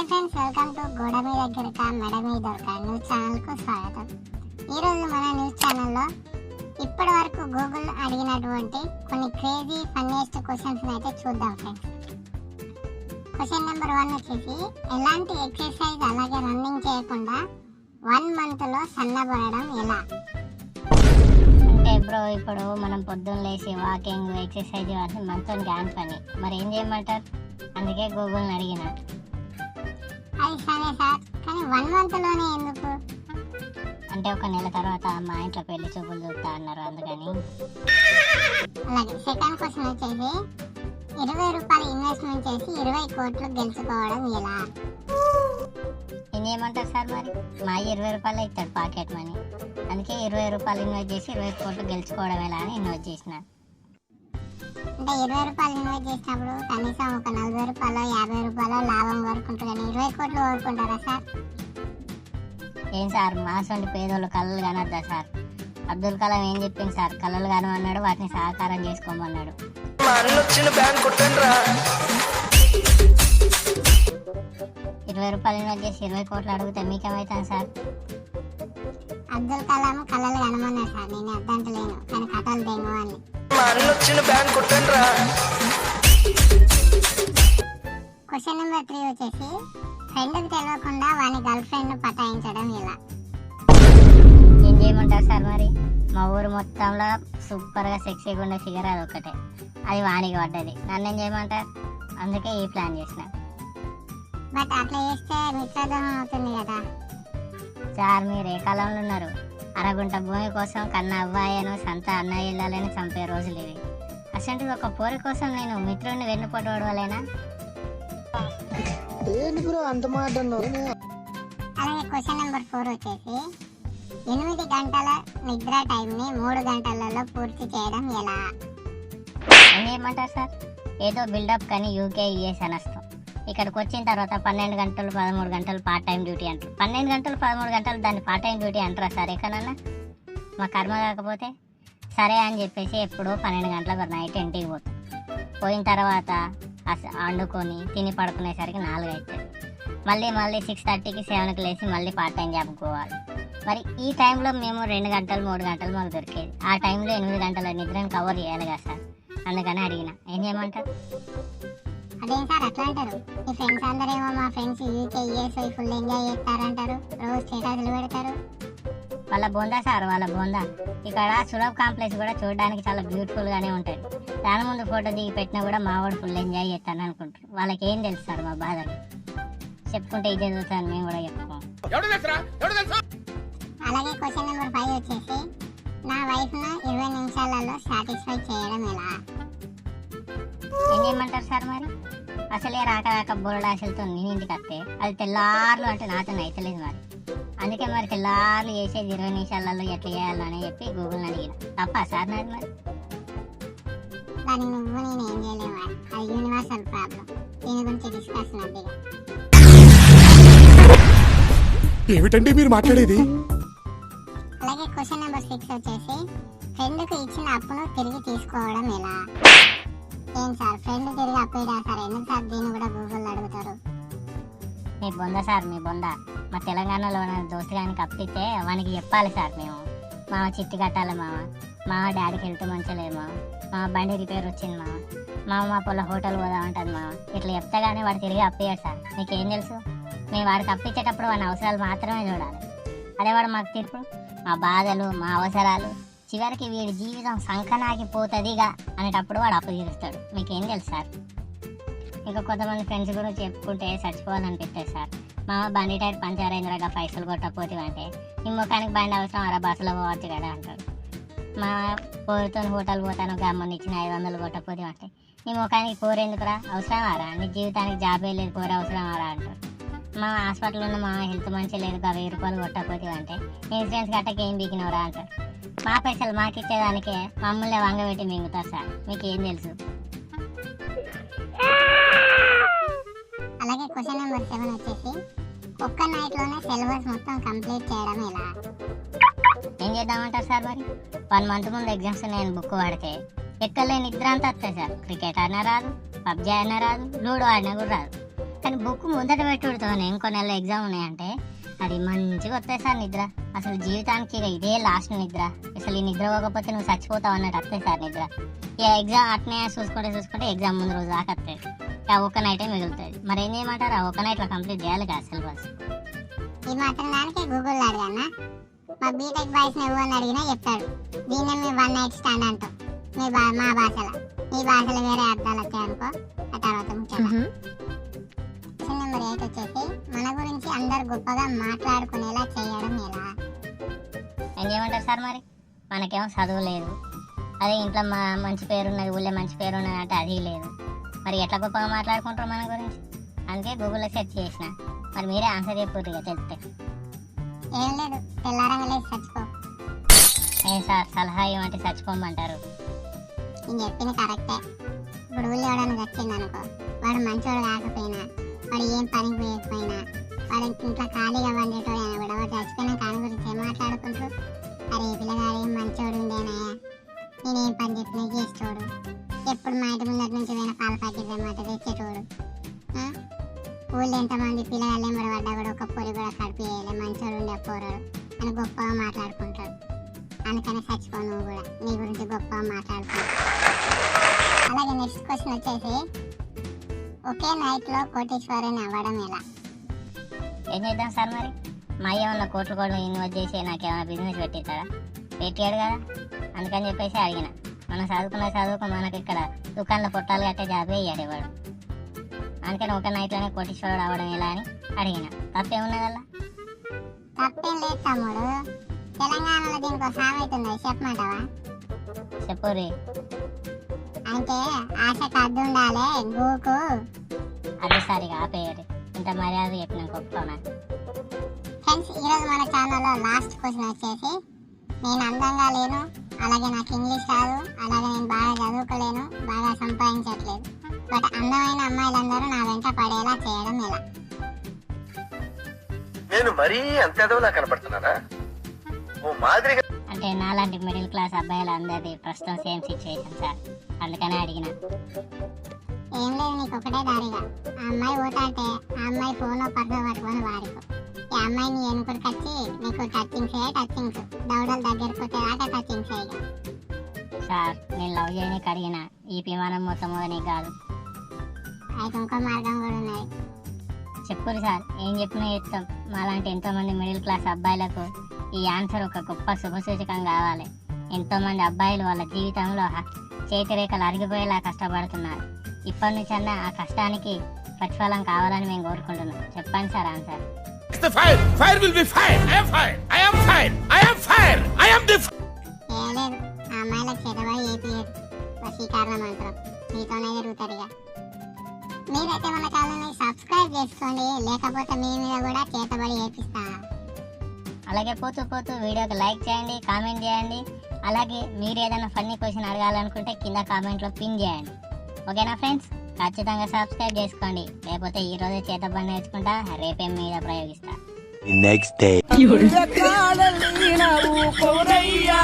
Hi friends welcome to గోడ మీ గిరక మెడ మీ దొరక న్యూస్ ఛానల్కు స్వాగతం. ఈరోజు మన న్యూస్ ఛానల్లో ఇప్పటి వరకు గూగుల్ అడిగినటువంటి కొన్ని క్రేజీ ఫన్నీయెస్ట్ క్వశ్చన్స్ అయితే చూద్దాం ఫ్రెండ్స్ క్వశ్చన్ నెంబర్ వన్ వచ్చేసి ఎలాంటి ఎక్సర్సైజ్ అలాగే రన్నింగ్ చేయకుండా వన్ మంత్లో సన్నబడడం ఎలా? అంటే బ్రో ఇప్పుడు మనం పొద్దున్న లేచి వాకింగ్ ఎక్సర్సైజ్ చేయాల్సి మనతో గ్యాన్ పని. మరి ఏం చేయమంటారు? అందుకే గూగుల్ని అడిగిన. అది సరే సార్. కానీ వన్ మంత్లోనే ఎందుకు? అంటే ఒక నెల తర్వాత మా ఇంట్లో పెళ్ళి చూపులు చూస్తా అన్నారు అందుకని. అలాగే సెకండ్ క్వశ్చన్ వచ్చేసి ఇరవై రూపాయలు ఇన్వెస్ట్మెంట్ చేసి ఇరవై కోట్లు గెలుచుకోవడం ఎలా? ఏం చేయమంటారు సార్ మరి? మా ఇరవై రూపాయలు ఇస్తాడు పాకెట్ మనీ. అందుకే ఇరవై రూపాయలు ఇన్వెస్ట్ చేసి ఇరవై కోట్లు గెలుచుకోవడం ఎలా అని ఇన్వెస్ట్ చేసిన. అంటే ఇరవై రూపాయలు ఇన్వెస్ట్ చేసినప్పుడు కనీసం ఒక నలభై రూపాయలు యాభై రూపాయలు లాభం కోరుకుంటారు కానీ ఇరవై కోట్లు కోరుకుంటారా సార్? ఏం సార్ మాసంటి పేదోళ్ళు కళలు కనొద్దా సార్? అబ్దుల్ కలాం ఏం చెప్పింది సార్? కళలు కనమన్నాడు వాటిని సహకారం చేసుకోమన్నాడు. ఇరవై రూపాయలు ఇన్వెస్ట్ చేసి ఇరవై కోట్లు అడిగితే మీకేమవుతాను సార్? అబ్దుల్ కలాం కళలు కనమన్నారు వచ్చిన బ్యాంక్ కొట్టండిరా. క్వశ్చన్ నెంబర్ త్రీ వచ్చేసి ఫ్రెండ్కి తెలియకుండా వాని గర్ల్ ఫ్రెండ్ పటాయించడం ఎలా? ఏం చేయమంటారు సార్ మరి? మా ఊరు మొత్తంలో సూపర్గా సెక్సీగా ఉండే ఫిగర్ అది ఒకటే అది వానికి పడ్డది. నన్ను ఏం చేయమంటారు? అందుకే ఈ ప్లాన్ చేసిన. బట్ అట్లా చేస్తే మిత్రద్రోహం అవుతుంది కదా. సార్ మీరు ఏ కాలంలో ఉన్నారు? అరగుంట భూమి కోసం కన్న అవ్వాయను సంత అన్నయ్యలని చంపే రోజులు ఇవి. అసలు ఒక పోరి కోసం నేను మిత్రుడిని వెన్నుపోటు ఓడవలేనా ఏంటి బ్రో అంత మాట అన్నావు? అలాగే క్వశ్చన్ నెంబర్ ఫోర్ వచ్చేసి ఎనిమిది గంటల నిద్ర టైంని మూడు గంటలలో పూర్తి చేయడం ఎలా? ఏం చేయమంటారు సార్? ఏదో బిల్డప్ కానీ యూకే యుఎస్ అని ఇక్కడికి వచ్చిన తర్వాత పన్నెండు గంటలు పదమూడు గంటలు పార్ట్ టైం డ్యూటీ అంటారు. పన్నెండు గంటలు పదమూడు గంటలు దాన్ని పార్ట్ టైం డ్యూటీ అంటారా సార్ ఎక్కడన్నా? మా కర్మ కాకపోతే? సరే అని చెప్పేసి ఎప్పుడో పన్నెండు గంటలకు నైట్ ఇంటికి పోతాం. పోయిన తర్వాత వండుకొని తిని పడుకునేసరికి నాలుగు అవుతుంది మళ్ళీ మళ్ళీ సిక్స్ థర్టీకి సెవెన్కి లేచి మళ్ళీ పార్ట్ టైం జాబ్ పోవాలి. మరి ఈ టైంలో మేము రెండు గంటలు మూడు గంటలు మాకు దొరికేది. ఆ టైంలో ఎనిమిది గంటల నిద్రను కవర్ చేయాలి కదా సార్. అందుకని అడిగిన. ఏం చేయమంటారు? అదేం సార్ అట్లా అంటారు మీ ఫ్రెండ్స్ అందరేమో మా friends UK US full enjoy చేస్తారంటారు. రోజు స్టేటస్లు పెడతారు. వాళ్ళ బొందా సార్ వాళ్ళ బొందా ఇక్కడ సులభ్ కాంప్లెక్స్ కూడా చూడడానికి చాలా బ్యూటిఫుల్ గానే ఉంటుంది దాని ముందు ఫోటో దిగి పెట్టినా కూడా మా వాడు ఫుల్ ఎంజాయ్ చేస్తాను అనుకుంటారు వాళ్ళకి ఏం తెలుసు సార్ మా బాధలు చెప్పుకుంటే ఇదే చూస్తాను మేము కూడా చెప్పుకోం అలాగే క్వశ్చన్ నెంబర్ ఫైవ్ వచ్చేసి నా వైఫ్ను ఇరవై నిమిషాలలో సాటిస్ఫై చేయడం ఎలా? ఏం చేయమంటారు సార్ మరి? అసలే రాక రాక బురడాశలతో నేను ఇంటికి వస్తే అది తెల్లార్లు అంటే నాతో అయితలేదు మరి. అందుకే మరి తెల్లార్లు చేసేది ఇరవై నిమిషాలలో ఎట్లా చేయాలని చెప్పి గూగుల్ని అడిగిన. తప్ప సార్ నాది మరి? దాన్ని నువ్వు నేను ఏం చేయలేము అది యూనివర్సల్ ప్రాబ్లం దీని గురించి డిస్కస్ నద్దిగా ఏమిటండి మీరు మాట్లాడేది? అలాగే క్వశ్చన్ నెంబర్ సిక్స్ వచ్చేసి ఫ్రెండ్కు ఇచ్చిన అప్పును తిరిగి తీసుకోవడం ఎలా? ఏం సార్? ఫ్రెండ్ తిరిగి అప్పు సార్ ఎందుకు సార్ దీన్ని కూడా గూగుల్ అడుగుతారు? మీ బొంద సార్ మీ బొంద. మా తెలంగాణలో ఉన్న దోస్తు గానికి అప్పిస్తే వానికి చెప్పాలి సార్ మేము. మా చిట్టి కట్టాలి మామ. మా డాడీకి హెల్త్ మంచిగా మా బండి రిపేర్ వచ్చింది మామ. మామ మా పొల హోటల్ పోదామంటుంది మామ. ఇట్లా చెప్తే కానీ వాడు తిరిగి అప్పయ్యాడు సార్. మీకేం తెలుసు? మేము వాడికి అప్పించేటప్పుడు వాడి అవసరాలు మాత్రమే చూడాలి. అదే వాడు మాకు తీర్పు. మా బాధలు మా అవసరాలు చివరికి వీడి జీవితం సంకనాగిపోతుందిగా అనేటప్పుడు వాడు అప్పు తీరుస్తాడు. మీకేం తెలుసు సార్? ఇంకా కొంతమంది ఫ్రెండ్స్ కూడా చెప్పుకుంటే చచ్చిపోవాలనిపిస్తుంది సార్. మా బండి టైర్ పంచర్ అయిందిరాగా పైసలు కొట్టకపోతే అంటే ఈ ముఖానికి బండి అవసరం అరా బస్సులో పోవచ్చు కదా అంటాడు. మా పోరుతో హోటల్ పోతాను గమ్మని ఇచ్చిన ఐదు వందలు కొట్టకపోతే అంటే నీ ముఖానికి కూర ఎందుకురా ఆరా నీ జీవితానికి జాబ్ లేదు కూర ఆరా అంటారు మా హాస్పిటల్ ఉన్న మా హెల్త్ మంచిగా లేదు వెయ్యి రూపాయలు కొట్టకపోతే అంటే. ఇన్సూరెన్స్ కట్టకి ఏం బీకినవరా అంటారు మా పైసలు మాకు ఇచ్చేదానికే మమ్మల్ని వంగబెట్టి మింగుతారు సార్. మీకు ఏం తెలుసు? అలాగే క్వశ్చన్ నెంబర్ సెవెన్ వచ్చేసి ఒక్క నైట్లోనే సిలబస్ మొత్తం కంప్లీట్ చేయడం ఎలా? ఏం చేద్దామంటారు సార్ మరి? వన్ మంత్ ముందు ఎగ్జామ్స్ నేను బుక్ పడితే ఎక్కలేని నిద్ర అంతా వస్తాయి సార్. క్రికెట్ ఆడినా రాదు పబ్జీ ఆడినా రాదు లూడో ఆడినా కూడా రాదు. కానీ బుక్ ముందట పెట్టుడుతోనే ఇంకో నెల ఎగ్జామ్ ఉన్నాయంటే. అది మంచిగా వస్తాయి సార్ నిద్ర. అసలు జీవితానికి ఇక ఇదే లాస్ట్ నిద్ర. అసలు ఈ నిద్ర పోకపోతే నువ్వు చచ్చిపోతావు అన్నట్టు వస్తాయి సార్ నిద్ర. ఇక ఎగ్జామ్ అట్నే చూసుకుంటే చూసుకుంటే ఎగ్జామ్ ముందు రోజు దాకా వస్తాయి. ఆ ఒక్క నైటే మిగులుతుంది మరి ఏం చేయమంటారు? ఆ ఒక్క నైట్లో కంప్లీట్ చేయాలి కదా సిలబస్ ఈ మాత్రం దానికి గూగుల్ అడగన్నా మా బీటెక్ బాయ్స్ ఎవరిని అడిగినా చెప్తాడు. దీన్ని మీ వన్ నైట్ స్టాండ్ అంటాం. మీ మా భాషలో. మీ భాషలో వేరే అర్థాలు వచ్చాయి అనుకో ఆ తర్వాత ముఖ్యంగా. నెంబర్ ఎయిట్ వచ్చేసి మన గురించి అందరు గొప్పగా మాట్లాడుకునేలా చేయడం ఎలా? ఏం చేయమంటారు సార్ మరి? మనకేమో చదువు లేదు. అదే ఇంట్లో మా మంచి పేరు ఉన్నది ఊళ్ళో మంచి పేరు ఉన్నది అంటే అది లేదు. మరి ఎట్లా గొప్పగా మాట్లాడుకుంటారు మన గురించి? అందుకే గూగుల్లో సెర్చ్ చేసిన. మరి మీరే ఆన్సర్ చెప్పుర్రు ఇక తెలిస్తే ఏం లేదు తెల్లారంగా చచ్చిపో. ఏం సార్ సలహా ఏమంటే చచ్చిపోమంటారు. నేను చెప్పింది కరెక్టే. ఇప్పుడు ఊళ్ళో ఎవడన్నా వచ్చింది అనుకో వాడు మంచోడు కాకపోయినా వాడు ఏం పనికి పోయకపోయినా. వాడు ఇంట్లో ఖాళీగా వండేటోడు అయినా కూడా వాడు చచ్చిపోయిన కాని గురించి ఏం మాట్లాడుకుంటూ అరే ఈ పిల్లగాడు ఏం మంచోడు ఉండేనాయా నేనేం పని చెప్పినా చేసేటోడు ఎప్పుడు మా ఇంటి ముందర నుంచి పోయిన పాల ప్యాకెట్ తెమ్మాట తెచ్చేటోడు ఊళ్ళో ఎంతమంది పిల్లగాళ్ళు ఎంబడి పడ్డా కూడా ఒక పొరి కూడా కడిపి వేయలే. మంచోడు ఉండే పోరాడు. అని గొప్పగా మాట్లాడుకుంటాడు. అందుకని చచ్చిపో నువ్వు కూడా. నీ గురించి గొప్పగా మాట్లాడుకో అలాగే నెక్స్ట్ క్వశ్చన్ వచ్చేసి ఒకే నైట్లో కోటీశ్వరుని అవ్వడం ఎలా? ఏం చేద్దాం సార్ మరి? మా అయ్య ఉన్న కోట్లు కూడా ఇన్వెస్ట్ చేసి నాకేమైనా బిజినెస్ పెట్టిస్తాడా? పెట్టాడు కదా. అందుకని చెప్పేసి అడిగిన. మనం చదువుకున్న చదువుకు మనకి ఇక్కడ దుకాణంలో పొట్టాలు కట్టే జాబే ఇయ్యాడు ఇవాడు అందుకని ఒక నైట్లోనే కోటీశ్వరుడు అవ్వడం ఎలా అని అడిగిన. తప్పేమున్నదల్లా? తప్పేం లేదు తమ్ముడు. తెలంగాణలో దీనికి సామెత ఉంది. చెప్పమంటావా? చెప్పుర్రి అంటే ఆశకు అడ్డు ఉండాలి గూకు అది సరిగా ఆపేయరు ఇంత మర్యాద చెప్పిన గొప్పనా? ఫ్రెండ్స్ ఈరోజు మన ఛానల్లో లాస్ట్ క్వశ్చన్ వచ్చేసి నేను అందంగా లేను అలాగే నాకు ఇంగ్లీష్ రాదు అలాగే నేను బాగా చదువుకోలేను బాగా సంపాదించట్లేదు. బట్ అందమైన అమ్మాయిలందరూ నా వెంట పడేలా చేయడం ఎలా? నేను మరీ అంత ఎదవలా కనపడుతున్నారా ఓ మాదిరిగా అంటే నాలాంటి మిడిల్ క్లాస్ అబ్బాయిలు అందరిది ప్రస్తుతం సేమ్ సిచ్యువేషన్ సార్ అందుకనే అడిగిన. ఏం లేదు నీకు ఒకటే దారిగా. ఆ అమ్మాయి పోతాంటే ఆ అమ్మాయి ఫోన్ పర్ద పట్టుకొని వాడుకో. ఈ అమ్మాయి నీ ఎనుకడికి వచ్చి నీకు టచింగ్స్ ఏ టచింగ్స్ దౌడలు దగ్గరికి వచ్చే దాకా టచింగ్స్ ఇక. సార్ నేను లవ్ చేయడానికి అడిగిన. ఈ విమానం మొత్తం నీకు కాదు. అయితే ఇంకో మార్గం కూడా ఉన్నది. చెప్పురు సార్ ఏం చెప్పినా చెప్తాం. మాలాంటి ఎంతో మంది మిడిల్ క్లాస్ అబ్బాయిలకు ఈ ఆన్సర్ ఒక గొప్ప శుభసూచకం కావాలి. ఎంతో మంది అబ్బాయిలు వాళ్ళ జీవితంలో చేతిరేఖలు అరిగిపోయేలా కష్టపడుతున్నారు. ఇప్పటి నుంచి అన్న ఆ కష్టానికి ప్రతిఫలం కావాలని మేము కోరుకుంటున్నాం. చెప్పండి సార్ ఆన్సర్. మీరైతే మన ఛానల్ని సబ్స్క్రైబ్ చేసుకోండి. లేకపోతే మీ మీద కూడా చేతబడి అలాగే పోతూ పోతూ వీడియోకి లైక్ చేయండి కామెంట్ చేయండి. అలాగే మీరు ఏదైనా ఫన్నీ క్వశ్చన్ అడగాలనుకుంటే కింద కామెంట్లో పిన్ చేయండి. ఓకేనా ఫ్రెండ్స్ ఖచ్చితంగా సబ్స్క్రైబ్ చేసుకోండి. లేకపోతే ఈ రోజే చేత పని నేర్చుకుంటా రేపేం మీద ప్రయోగిస్తా. The next day. ఎక్కాలెళ్ళినావు కోరయ్యా